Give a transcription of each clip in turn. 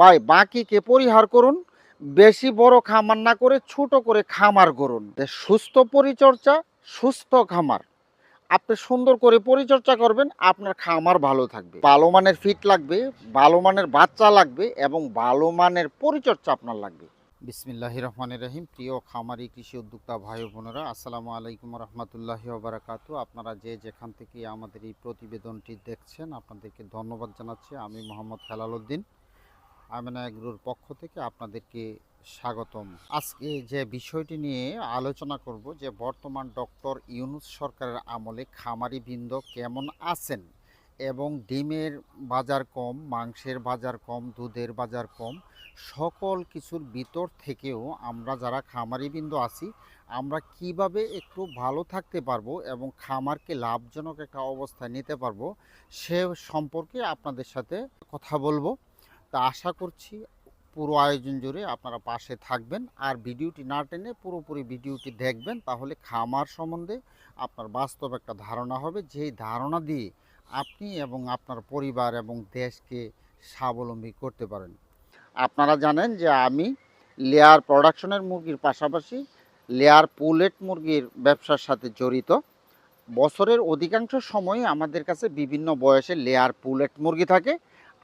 By বাকিকে পরিহার করুন, বেশি বড় খামার না করে ছোট করে খামার করুন সুস্থ পরিচর্যা, সুস্থ খামার। আপনি সুন্দর করে পরিচর্যা করবেন, আপনার খামার ভালো থাকবে। ভালো মানের ফিট লাগবে, ভালো মানের বাচ্চা লাগবে এবং ভালো মানের পরিচর্যা আপনার লাগবে। বিসমিল্লাহ রহমান রহিম। প্রিয় খামারি, কৃষি উদ্যোক্তা ভাই বোনেরা, আসসালামু আলাইকুম রহমতুল্লাহি ওবরাকাত আপনারা যে যেখান থেকে আমাদের এই প্রতিবেদনটি দেখছেন, আপনাদেরকে ধন্যবাদ জানাচ্ছি। আমি মোহাম্মদ হেলাল উদ্দিন। আমেনা এগ্রোর পক্ষ থেকে আপনাদেরকে স্বাগতম। আজকে যে বিষয়টি নিয়ে আলোচনা করব, যে বর্তমান ডক্টর ইউনুস সরকারের আমলে খামারি বৃন্দ কেমন আছেন এবং ডিমের বাজার কম, মাংসের বাজার কম, দুধের বাজার কম, সকল কিছুর ভিতর থেকেও আমরা যারা খামারি বৃন্দ আছি, আমরা কীভাবে একটু ভালো থাকতে পারব এবং খামারকে লাভজনক একটা অবস্থায় নিতে পারব সে সম্পর্কে আপনাদের সাথে কথা বলব। তা আশা করছি পুরো আয়োজন জুড়ে আপনারা পাশে থাকবেন। আর ভিডিওটি না টেনে পুরোপুরি ভিডিওটি দেখবেন, তাহলে খামার সম্বন্ধে আপনার বাস্তব একটা ধারণা হবে। যেই ধারণা দিয়ে আপনি এবং আপনার পরিবার এবং দেশকে স্বাবলম্বী করতে পারেন। আপনারা জানেন যে আমি লেয়ার প্রোডাকশনের মুরগির পাশাপাশি লেয়ার পুলেট মুরগির ব্যবসার সাথে জড়িত। বছরের অধিকাংশ সময় আমাদের কাছে বিভিন্ন বয়সে লেয়ার পুলেট মুরগি থাকে।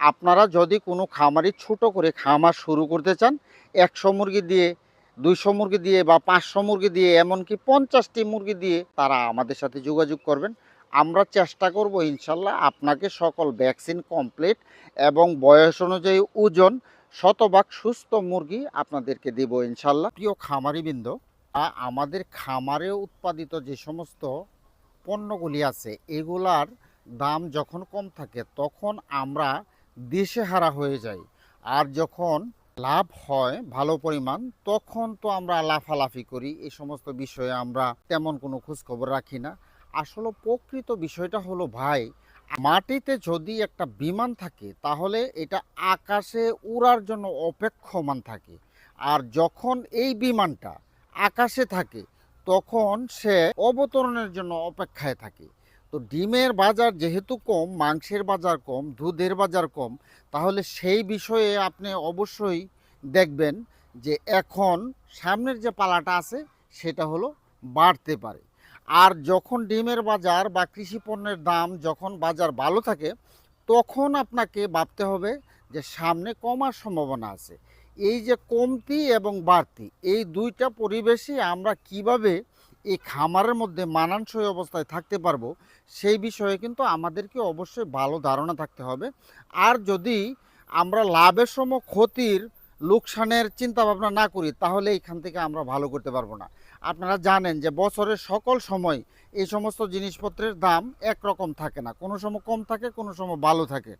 আপনারা যদি কোনো খামারি ছোট করে খামার শুরু করতে চান, একশো মুরগি দিয়ে, দুইশো মুরগি দিয়ে বা পাঁচশো মুরগি দিয়ে, এমনকি পঞ্চাশটি মুরগি দিয়ে তারা আমাদের সাথে যোগাযোগ করবেন। আমরা চেষ্টা করব ইনশাল্লাহ আপনাকে সকল ভ্যাকসিন কমপ্লিট এবং বয়স অনুযায়ী ওজন শতভাগ সুস্থ মুরগি আপনাদেরকে দেব ইনশাল্লাহ। প্রিয় খামারিবৃন্দ আমাদের খামারে উৎপাদিত যে সমস্ত পণ্যগুলি আছে, এগুলার দাম যখন কম থাকে, তখন আমরা দিশেহারা হয়ে যাই আর যখন লাভ হয় ভালো পরিমাণ, তখন তো আমরা লাফালাফি করি। এই সমস্ত বিষয়ে আমরা তেমন কোনো খোঁজখবর রাখি না। আসলে প্রকৃত বিষয়টা হলো, ভাই, মাটিতে যদি একটা বিমান থাকে, তাহলে এটা আকাশে উড়ার জন্য অপেক্ষমান থাকে। আর যখন এই বিমানটা আকাশে থাকে, তখন সে অবতরণের জন্য অপেক্ষায় থাকে। তো ডিমের বাজার যেহেতু কম, মাংসের বাজার কম, দুধের বাজার কম, তাহলে সেই বিষয়ে আপনি অবশ্যই দেখবেন যে এখন সামনের যে পালাটা আছে সেটা হলো বাড়তে পারে। আর যখন ডিমের বাজার বা কৃষি পণ্যের দাম যখন বাজার ভালো থাকে, তখন আপনাকে ভাবতে হবে যে সামনে কমার সম্ভাবনা আছে। এই যে কমতি এবং বাড়তি, এই দুইটা পরিবেশে আমরা কীভাবে এই খামারের মধ্যে মানানসই অবস্থায় থাকতে পারব, সেই বিষয়ে কিন্তু আমাদেরকে অবশ্যই ভালো ধারণা থাকতে হবে। আর যদি আমরা লাভের সময় ক্ষতির লোকসানের চিন্তা ভাবনা না করি, তাহলে এখান থেকে আমরা ভালো করতে পারব না। আপনারা জানেন যে বছরের সকল সময় এই সমস্ত জিনিসপত্রের দাম একরকম থাকে না। কোনো সময় কম থাকে, কোনো সময় ভালো থাকে।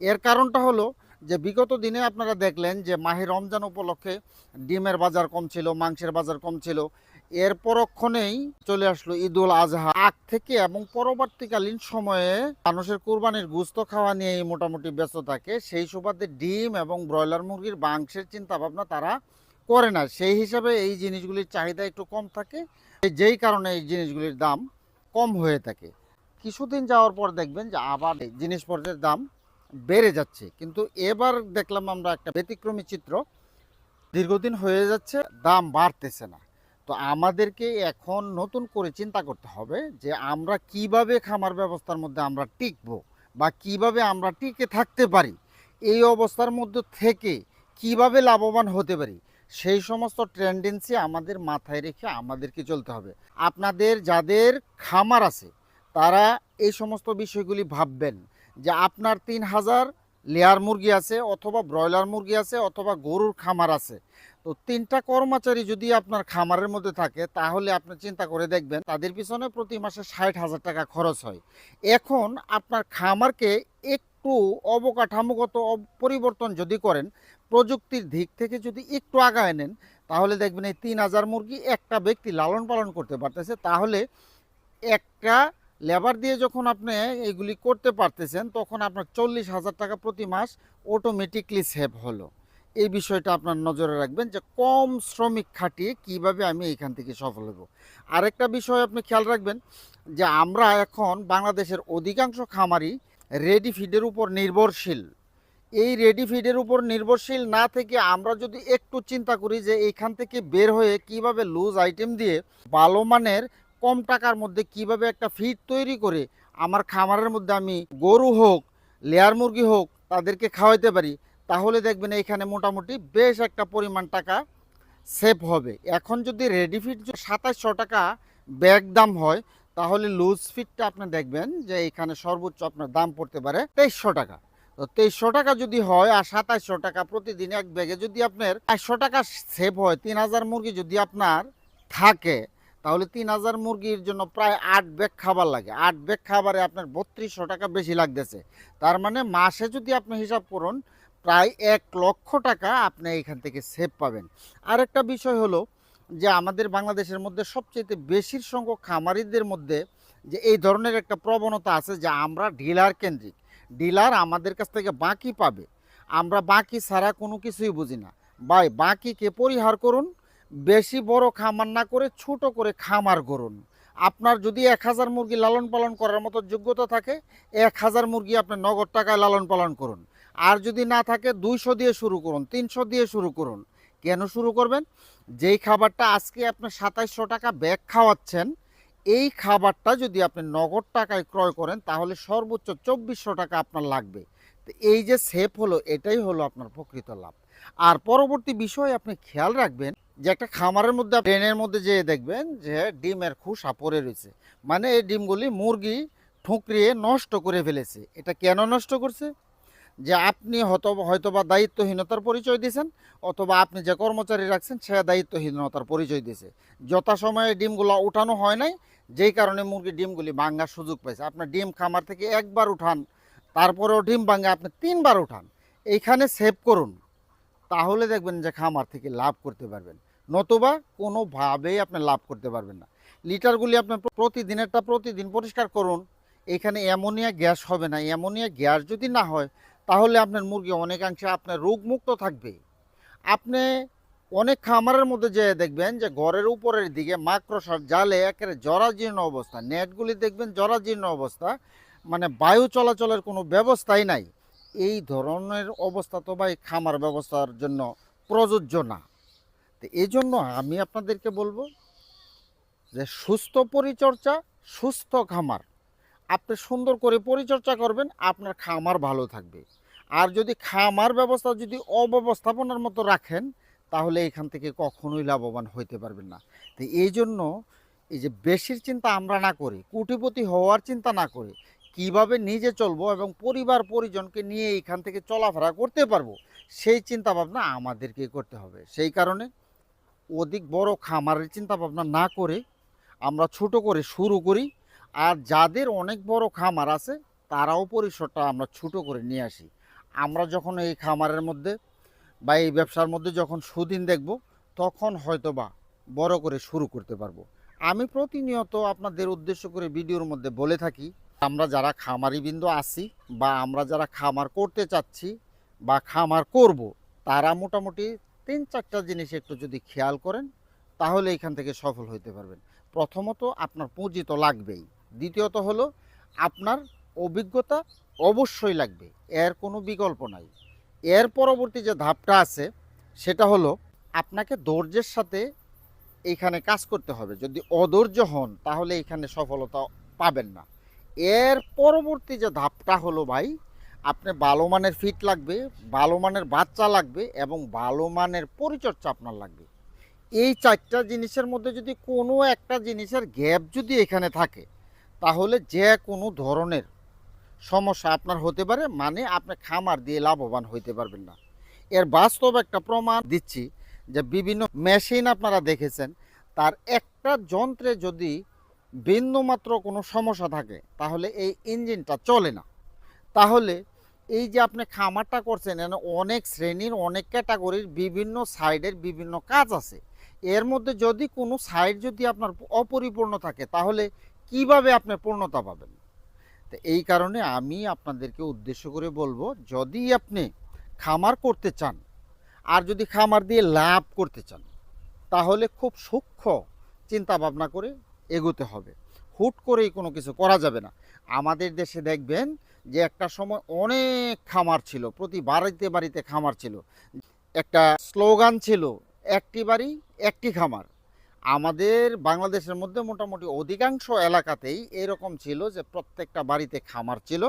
এর কারণটা হলো যে বিগত দিনে আপনারা দেখলেন যে মাহে রমজান উপলক্ষে ডিমের বাজার কম ছিল, মাংসের বাজার কম ছিল এর পরক্ষণেই চলে আসলো ঈদুল আজহা। আগ থেকে এবং পরবর্তীকালীন সময়ে মানুষের কুরবানির গুস্ত খাওয়া নিয়ে মোটামুটি ব্যস্ত থাকে। সেই সুবাদে ডিম এবং ব্রয়লার মুরগির মাংসের চিন্তা ভাবনা তারা করে না। সেই হিসাবে এই জিনিসগুলির চাহিদা একটু কম থাকে। যেই কারণে এই জিনিসগুলির দাম কম হয়ে থাকে। কিছুদিন যাওয়ার পর দেখবেন যে আবার জিনিসপত্রের দাম বেড়ে যাচ্ছে। কিন্তু এবার দেখলাম আমরা একটা ব্যতিক্রমী চিত্র। দীর্ঘদিন হয়ে যাচ্ছে, দাম বাড়তেছে না। তো আমাদেরকে এখন নতুন করে চিন্তা করতে হবে যে আমরা কীভাবে খামার ব্যবস্থার মধ্যে আমরা টিকবো বা কীভাবে আমরা টিকে থাকতে পারি, এই অবস্থার মধ্যে থেকে কীভাবে লাভবান হতে পারি, সেই সমস্ত ট্রেন্ডেন্সি আমাদের মাথায় রেখে আমাদেরকে চলতে হবে। আপনাদের যাদের খামার আছে, তারা এই সমস্ত বিষয়গুলি ভাববেন যে আপনার তিন হাজার লেয়ার মুরগি আছে অথবা ব্রয়লার মুরগি আছে অথবা গরুর খামার আছে। তো তিনটা কর্মচারী যদি আপনার খামারের মধ্যে থাকে, তাহলে আপনি চিন্তা করে দেখবেন তাদের পিছনে প্রতি মাসে ষাট হাজার টাকা খরচ হয়। এখন আপনার খামারকে একটু অবকাঠামোগত অব- পরিবর্তন যদি করেন, প্রযুক্তির দিক থেকে যদি একটু আগায় নেন, তাহলে দেখবেন এই তিন হাজার মুরগি একটা ব্যক্তি লালন পালন করতে পারতেছে। তাহলে একটা লেবার দিয়ে যখন আপনি এগুলি করতে পারতেছেন, তখন আপনার চল্লিশ হাজার টাকা প্রতি মাস অটোমেটিকলি সেভ হলো। এই বিষয়টা আপনার নজরে রাখবেন যে কম শ্রমিক খাটিয়ে কীভাবে আমি এখান থেকে সফল হব। আরেকটা বিষয় আপনি খেয়াল রাখবেন যে আমরা এখন বাংলাদেশের অধিকাংশ খামারি রেডি ফিডের উপর নির্ভরশীল। এই রেডি ফিডের উপর নির্ভরশীল না থেকে আমরা যদি একটু চিন্তা করি যে এইখান থেকে বের হয়ে কীভাবে লুজ আইটেম দিয়ে ভালো মানের কম টাকার মধ্যে কীভাবে একটা ফিড তৈরি করে আমার খামারের মধ্যে আমি গরু হোক, লেয়ার মুরগি হোক তাদেরকে খাওয়াইতে পারি তাহলে দেখবেন এইখানে মোটামুটি বেশ একটা পরিমাণ টাকা সেভ হবে। এখন যদি রেডি ফিড সাতাশশো টাকা ব্যাগ দাম হয়, তাহলে লুজ ফিটটা আপনি দেখবেন যে এখানে সর্বোচ্চ আপনার দাম পড়তে পারে তেইশশো টাকা। তো তেইশশো টাকা যদি হয় আর সাতাশশো টাকা প্রতিদিন এক ব্যাগে যদি আপনার চারশো টাকা সেভ হয়, তিন হাজার মুরগি যদি আপনার থাকে, তাহলে তিন হাজার মুরগির জন্য প্রায় আট ব্যাগ খাবার লাগে। আট ব্যাগ খাবারে আপনার বত্রিশশো টাকা বেশি লাগতেছে। তার মানে মাসে যদি আপনি হিসাব করুন প্রায় এক লক্ষ টাকা আপনি এখান থেকে সেভ পাবেন। আরেকটা বিষয় হলো যে আমাদের বাংলাদেশের মধ্যে সবচেয়ে বেশির সংখ্যক খামারিদের মধ্যে যে এই ধরনের একটা প্রবণতা আছে যে আমরা ডিলার কেন্দ্রিক। ডিলার আমাদের কাছ থেকে বাকি পাবে। আমরা বাকি ছাড়া কোনো কিছুই বুঝি না। ভাই, বাকিকে পরিহার করুন, বেশি বড় খামার না করে ছোট করে খামার করুন। আপনার যদি এক হাজার মুরগি লালন পালন করার মতো যোগ্যতা থাকে, এক হাজার মুরগি আপনি নগদ টাকায় লালন পালন করুন। আর যদি না থাকে দুইশো দিয়ে শুরু করুন, তিনশো দিয়ে শুরু করুন। কেন শুরু করবেন? যেই খাবারটা আজকে আপনি সাতাইশশো টাকা ব্যাগ খাওয়াচ্ছেন, এই খাবারটা যদি আপনি নগদ টাকায় ক্রয় করেন, তাহলে সর্বোচ্চ চব্বিশশো টাকা আপনার লাগবে। তো এই যে সেফ হলো, এটাই হলো আপনার প্রকৃত লাভ। আর পরবর্তী বিষয় আপনি খেয়াল রাখবেন যে একটা খামারের মধ্যে ট্রেনের মধ্যে যেয়ে দেখবেন যে ডিমের খোসা পড়ে রয়েছে। মানে এই ডিমগুলি মুরগি ঠুকরিয়ে নষ্ট করে ফেলেছে। এটা কেন নষ্ট করছে? যে আপনি হয়তো হয়তোবা দায়িত্বহীনতার পরিচয় দিয়েছেন, অথবা আপনি যে কর্মচারী রাখছেন, সে দায়িত্বহীনতার পরিচয় দিয়েছে। যথাসময়ে ডিমগুলো উঠানো হয় নাই, যেই কারণে মুরগি ডিমগুলি ভাঙ্গার সুযোগ পাইছে। আপনার ডিম খামার থেকে একবার উঠান, তারপরেও ডিম ভাঙ্গে আপনি তিনবার উঠান। এইখানে সেভ করুন। তাহলে দেখবেন যে খামার থেকে লাভ করতে পারবেন। নতুবা কোনোভাবেই আপনি লাভ করতে পারবেন না। লিটারগুলি আপনি প্রতিদিনেরটা প্রতিদিন পরিষ্কার করুন। এখানে অ্যামোনিয়া গ্যাস হবে না। অ্যামোনিয়া গ্যাস যদি না হয় তাহলে আপনার মুরগি অনেকাংশে আপনার রোগমুক্ত থাকবে। আপনি অনেক খামারের মধ্যে যেয়ে দেখবেন যে ঘরের উপরের দিকে মাকড়সার জালে একেবারে জরাজীর্ণ অবস্থা, নেটগুলি দেখবেন জরাজীর্ণ অবস্থা মানে বায়ু চলাচলের কোনো ব্যবস্থাই নাই। এই ধরনের অবস্থা তো ভাই খামার ব্যবস্থার জন্য প্রযোজ্য না। তো এই জন্য আমি আপনাদেরকে বলব যে সুস্থ পরিচর্যা, সুস্থ খামার। আপনি সুন্দর করে পরিচর্যা করবেন, আপনার খামার ভালো থাকবে। আর যদি খামার ব্যবস্থা যদি অব্যবস্থাপনার মতো রাখেন, তাহলে এখান থেকে কখনোই লাভবান হইতে পারবেন না। তো এই জন্য এই যে বেশির চিন্তা আমরা না করি, কোটিপতি হওয়ার চিন্তা না করে, কীভাবে নিজে চলবো এবং পরিবার পরিজনকে নিয়ে এখান থেকে চলাফেরা করতে পারব, সেই চিন্তা ভাবনা আমাদেরকে করতে হবে। সেই কারণে অধিক বড় খামারের চিন্তা ভাবনা না করে আমরা ছোট করে শুরু করি আর যাদের অনেক বড় খামার আছে, তারাও পরিসরটা আমরা ছোট করে নিয়ে আসি। আমরা যখন এই খামারের মধ্যে বা এই ব্যবসার মধ্যে যখন সুদিন দেখব, তখন হয়তো বা বড় করে শুরু করতে পারব। আমি প্রতিনিয়ত আপনাদের উদ্দেশ্য করে ভিডিওর মধ্যে বলে থাকি, আমরা যারা খামারি বিন্দু আছি বা আমরা যারা খামার করতে চাচ্ছি বা খামার করব, তারা মোটামুটি তিন চারটা জিনিস একটু যদি খেয়াল করেন, তাহলে এখান থেকে সফল হতে পারবেন। প্রথমত আপনার পুঁজি তো লাগবেই। দ্বিতীয়ত হলো, আপনার অভিজ্ঞতা অবশ্যই লাগবে, এর কোনো বিকল্প নাই। এর পরবর্তী যে ধাপটা আছে, সেটা হলো, আপনাকে ধৈর্যের সাথে এইখানে কাজ করতে হবে। যদি অধৈর্য হন, তাহলে এখানে সফলতা পাবেন না। এর পরবর্তী যে ধাপটা হলো ভাই, আপনি ভালো মানের ফিট লাগবে, ভালো মানের বাচ্চা লাগবে এবং ভালো মানের পরিচর্যা আপনার লাগবে। এই চারটা জিনিসের মধ্যে যদি কোনো একটা জিনিসের গ্যাপ যদি এখানে থাকে তাহলে যে কোনো ধরনের সমস্যা আপনার হতে পারে মানে আপনি খামার দিয়ে লাভবান হইতে পারবেন না। এর বাস্তব একটা প্রমাণ দিচ্ছি যে বিভিন্ন মেশিন আপনারা দেখেছেন, তার একটা যন্ত্রে যদি বিন্দুমাত্র কোনো সমস্যা থাকে, তাহলে এই ইঞ্জিনটা চলে না। তাহলে এই যে আপনি খামারটা করছেন এখানে অনেক শ্রেণির, অনেক ক্যাটাগরির বিভিন্ন সাইডের বিভিন্ন কাজ আছে। এর মধ্যে যদি কোনো সাইড যদি আপনার অপরিপূর্ণ থাকে, তাহলে কীভাবে আপনি পূর্ণতা পাবেন? তো এই কারণে আমি আপনাদেরকে উদ্দেশ্য করে বলব, যদি আপনি খামার করতে চান, আর যদি খামার দিয়ে লাভ করতে চান, তাহলে খুব সূক্ষ্ম চিন্তা ভাবনা করে এগোতে হবে। হুট করেই কোনো কিছু করা যাবে না। আমাদের দেশে দেখবেন যে একটা সময় অনেক খামার ছিল, প্রতি বাড়িতে বাড়িতে খামার ছিল। একটা স্লোগান ছিল, একটি বাড়ি, একটি খামার। আমাদের বাংলাদেশের মধ্যে মোটামুটি অধিকাংশ এলাকাতেই এরকম ছিল যে প্রত্যেকটা বাড়িতে খামার ছিল।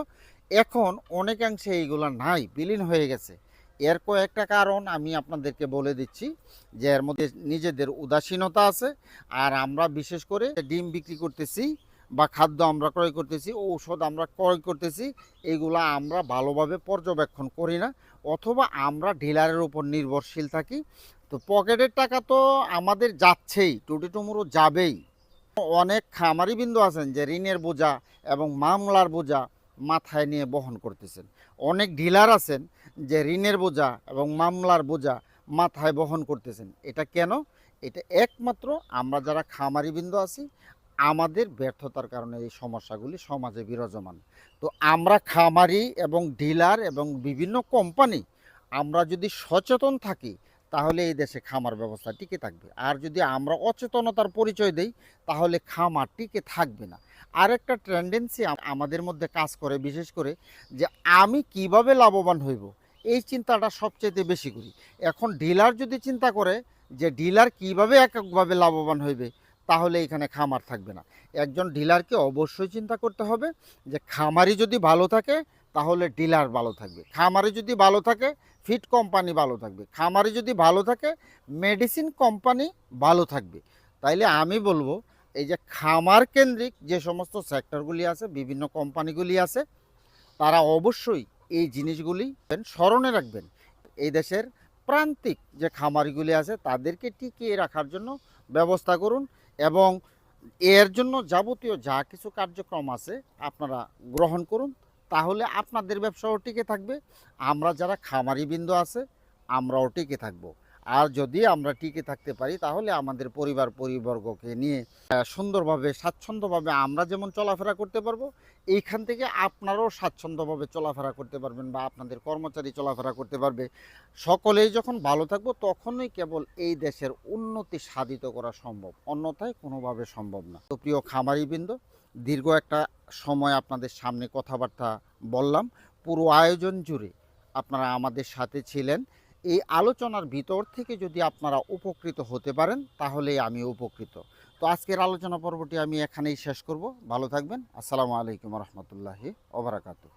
এখন অনেকাংশে এইগুলো নাই, বিলীন হয়ে গেছে। এর কয়েকটা কারণ আমি আপনাদেরকে বলে দিচ্ছি যে এর মধ্যে নিজেদের উদাসীনতা আছে আর আমরা বিশেষ করে ডিম বিক্রি করতেছি বা খাদ্য আমরা ক্রয় করতেছি, ঔষধ আমরা ক্রয় করতেছি, এগুলা আমরা ভালোভাবে পর্যবেক্ষণ করি না অথবা আমরা ডিলারের উপর নির্ভরশীল থাকি। তো পকেটের টাকা তো আমাদের যাচ্ছেই, টুটি টুমুরো যাবেই। অনেক খামারি বিন্দু আছেন যে ঋণের বোঝা এবং মামলার বোঝা মাথায় নিয়ে বহন করতেছেন। অনেক ডিলার আছেন যে ঋণের বোঝা এবং মামলার বোঝা মাথায় বহন করতেছেন। এটা কেন? এটা একমাত্র আমরা যারা খামারি বিন্দু আছি, আমাদের ব্যর্থতার কারণে এই সমস্যাগুলি সমাজে বিরাজমান। তো আমরা খামারি এবং ডিলার এবং বিভিন্ন কোম্পানি, আমরা যদি সচেতন থাকি তাহলে এই দেশে খামার ব্যবস্থা টিকে থাকবে। আর যদি আমরা অচেতনতার পরিচয় দেই, তাহলে খামার টিকে থাকবে না। আরেকটা টেন্ডেন্সি আমাদের মধ্যে কাজ করে, বিশেষ করে যে আমি কীভাবে লাভবান হইব, এই চিন্তাটা সবচেয়ে বেশি করি। এখন ডিলার যদি চিন্তা করে যে ডিলার কীভাবে এককভাবে লাভবান হইবে, তাহলে এখানে খামার থাকবে না। একজন ডিলারকে অবশ্যই চিন্তা করতে হবে যে খামারি যদি ভালো থাকে তাহলে ডিলার ভালো থাকবে। খামারে যদি ভালো থাকে ফিড কোম্পানি ভালো থাকবে। খামারে যদি ভালো থাকে মেডিসিন কোম্পানি ভালো থাকবে। তাইলে আমি বলব, এই যে খামার কেন্দ্রিক যে সমস্ত সেক্টরগুলি আছে, বিভিন্ন কোম্পানিগুলি আছে, তারা অবশ্যই এই জিনিসগুলি স্মরণে রাখবেন। এই দেশের প্রান্তিক যে খামারিগুলি আছে, তাদেরকে টিকিয়ে রাখার জন্য ব্যবস্থা করুন এবং এর জন্য যাবতীয় যা কিছু কার্যক্রম আছে, আপনারা গ্রহণ করুন। তাহলে আপনাদের ব্যবসাও টিকে থাকবে। আমরা যারা খামারি বিন্দু আছে, আমরাও টিকে থাকব। আর যদি আমরা টিকে থাকতে পারি, তাহলে আমাদের পরিবার পরিবর্গকে নিয়ে সুন্দরভাবে, স্বাচ্ছন্দ্যভাবে আমরা যেমন চলাফেরা করতে পারব, এইখান থেকে আপনারাও স্বাচ্ছন্দ্যভাবে চলাফেরা করতে পারবেন বা আপনাদের কর্মচারী চলাফেরা করতে পারবে। সকলেই যখন ভালো থাকব, তখনই কেবল এই দেশের উন্নতি সাধিত করা সম্ভব। অন্যথায় কোনোভাবে সম্ভব না। তো প্রিয় খামারি খামারিবৃন্দ দীর্ঘ একটা সময় আপনাদের সামনে কথাবার্তা বললাম। পুরো আয়োজন জুড়ে আপনারা আমাদের সাথে ছিলেন। এই আলোচনার ভিতর থেকে যদি আপনারা উপকৃত হতে পারেন তাহলে আমি উপকৃত। তো আজকের আলোচনা পর্বটি আমি এখানেই শেষ করব। ভালো থাকবেন। আসসালামু আলাইকুম রহমতুল্লাহি ওবরাকাতু